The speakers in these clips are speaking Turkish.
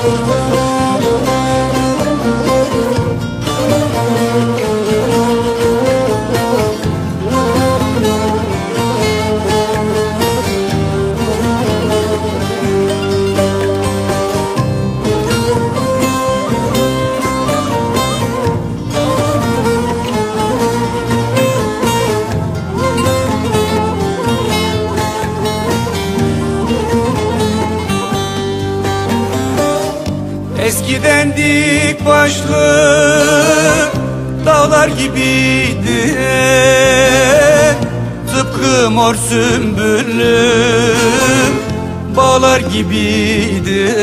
Oh, Eskiden dik başlı dağlar gibiydi. Tıpkı mor sümbüllü bağlar gibiydi.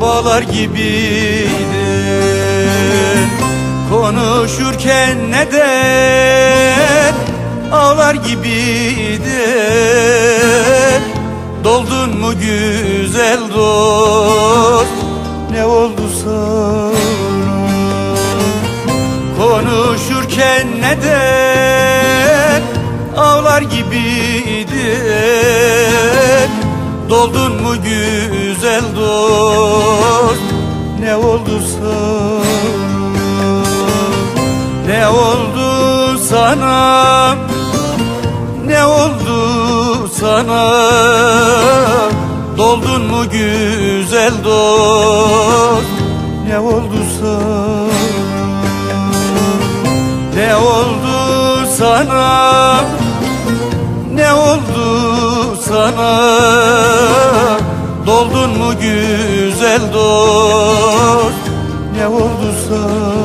Bağlar gibiydi. Konuşurken neden ağlar gibiydi? Doldun mu güzel dost Ne oldu sana? Konuşurken neden Ağlar gibiydin Doldun mu güzel dost Ne oldu sana? Ne oldu sana? Ne oldu sana Doldun mu güzel dost? Ne oldu sana? Ne oldu sana? Ne oldu sana? Doldun mu güzel dost? Ne oldu sana